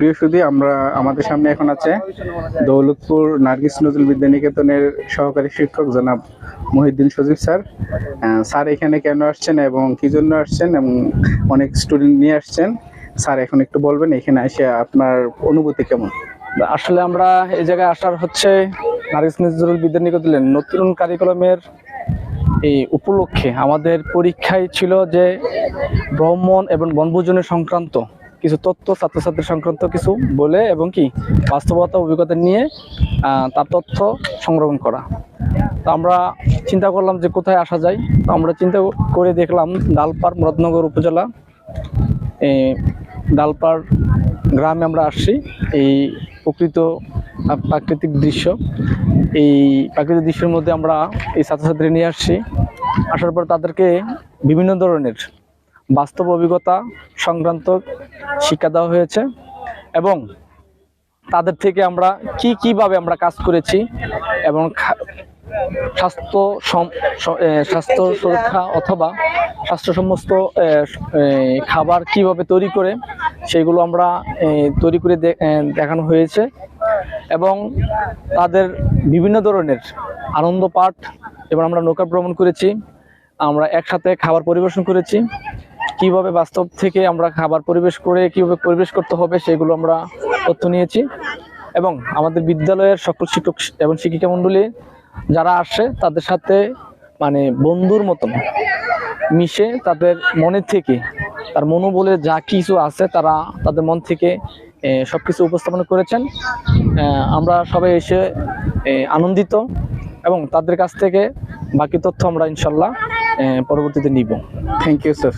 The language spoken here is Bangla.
প্রিয় সুদী আমরা আমাদের সামনে এখন আছে দৌলতপুর নার্গিস নজরুল বিদ্যানিকেতনের সহকারী শিক্ষক জনাব মহিউদ্দিন সজীব স্যার। স্যার এখানে কেন আসছেন এবং কি জন্য আসছেন এবং অনেক স্টুডেন্ট নিয়ে আসছেন? স্যার, এখন একটু বলবেন, এখানে এসে আপনার অনুভূতি কেমন? আসলে আমরা এই জায়গায় আসার হচ্ছে নারিস নজরুল বিদ্যানিকেতনের নতুন কারিকুলামের এই উপলক্ষে। আমাদের পরীক্ষায় ছিল যে ভ্রমণ এবং বনভোজনের সংক্রান্ত কিছু তথ্য, ছাত্রছাত্রী সংক্রান্ত কিছু বলে এবং কি বাস্তবতা, অভিজ্ঞতা নিয়ে তার তথ্য সংগ্রহণ করা। তো আমরা চিন্তা করলাম যে কোথায় আসা যায়। তো আমরা চিন্তা করে দেখলাম ডালপাড় মুরাদনগর উপজেলা, এই ডালপাড় গ্রামে আমরা আসছি। এই প্রকৃত প্রাকৃতিক দৃশ্য, এই প্রাকৃতিক দৃশ্যের মধ্যে আমরা এই ছাত্রছাত্রী নিয়ে আসছি। আসার পর তাদেরকে বিভিন্ন ধরনের বাস্তব অভিজ্ঞতা সংক্রান্ত শিক্ষা দেওয়া হয়েছে এবং তাদের থেকে আমরা কি কীভাবে আমরা কাজ করেছি এবং স্বাস্থ্য স্বাস্থ্য সুরক্ষা অথবা স্বাস্থ্য সমস্ত খাবার কীভাবে তৈরি করে সেগুলো আমরা তৈরি করে দেখানো হয়েছে এবং তাদের বিভিন্ন ধরনের আনন্দ পাঠ এবং আমরা নৌকা ভ্রমণ করেছি। আমরা একসাথে খাবার পরিবেশন করেছি। কীভাবে বাস্তব থেকে আমরা খাবার পরিবেশ করে কীভাবে পরিবেশ করতে হবে সেগুলো আমরা তথ্য নিয়েছি। এবং আমাদের বিদ্যালয়ের সকল শিক্ষক এবং শিক্ষিকা মণ্ডলী যারা আসে, তাদের সাথে মানে বন্ধুর মতন মিশে তাদের মনের থেকে, তার মনোবলে যা কিছু আছে তারা তাদের মন থেকে সব কিছু উপস্থাপন করেছেন। আমরা সবাই এসে আনন্দিত এবং তাদের কাছ থেকে বাকি তথ্য আমরা ইনশাল্লাহ পরবর্তীতে নিব। Thank you sir